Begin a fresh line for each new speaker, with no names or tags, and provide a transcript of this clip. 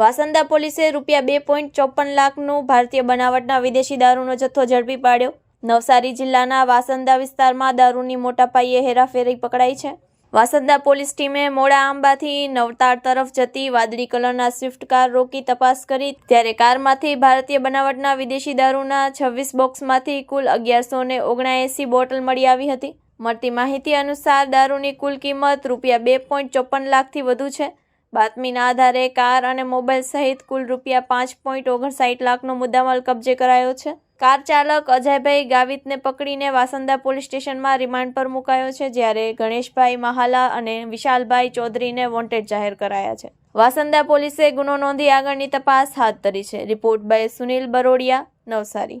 વાસંદા પોલીસે રૂપિયા બે પોઈન્ટ ચોપન લાખનું ભારતીય બનાવટના વિદેશી દારૂનો જથ્થો ઝડપી પાડ્યો. નવસારી જિલ્લાના વાસંદા વિસ્તારમાં દારૂની મોટા પાયે હેરાફેરી પકડાઈ છે. વાસંદા પોલીસ ટીમે મોડા આંબાથી નવતાર તરફ જતી વાદળી કલરના સ્વિફ્ટ કાર રોકી તપાસ કરી, ત્યારે કારમાંથી ભારતીય બનાવટના વિદેશી દારૂના છવ્વીસ બોક્સમાંથી કુલ અગિયારસો ને ઓગણએંસી બોટલ મળી આવી હતી. મળતી માહિતી અનુસાર દારૂની કુલ કિંમત રૂપિયા બે પોઈન્ટ ચોપન લાખથી વધુ છે. બાતમીના આધારે કાર અને મોબાઈલ સહિત કુલ રૂપિયા પાંચ પોઈન્ટ ઓગણસાઠ લાખનો મુદ્દામાલ કબજે કરાયો છે. કાર ચાલક અજયભાઈ ગાવિતને પકડીને વાસંદા પોલીસ સ્ટેશનમાં રિમાન્ડ પર મુકાયો છે, જ્યારે ગણેશભાઈ મહાલા અને વિશાલભાઈ ચૌધરીને વોન્ટેડ જાહેર કરાયા છે. વાસંદા પોલીસે ગુનો નોંધી આગળની તપાસ હાથ ધરી છે. Report by Sunil Barodia, Navsari.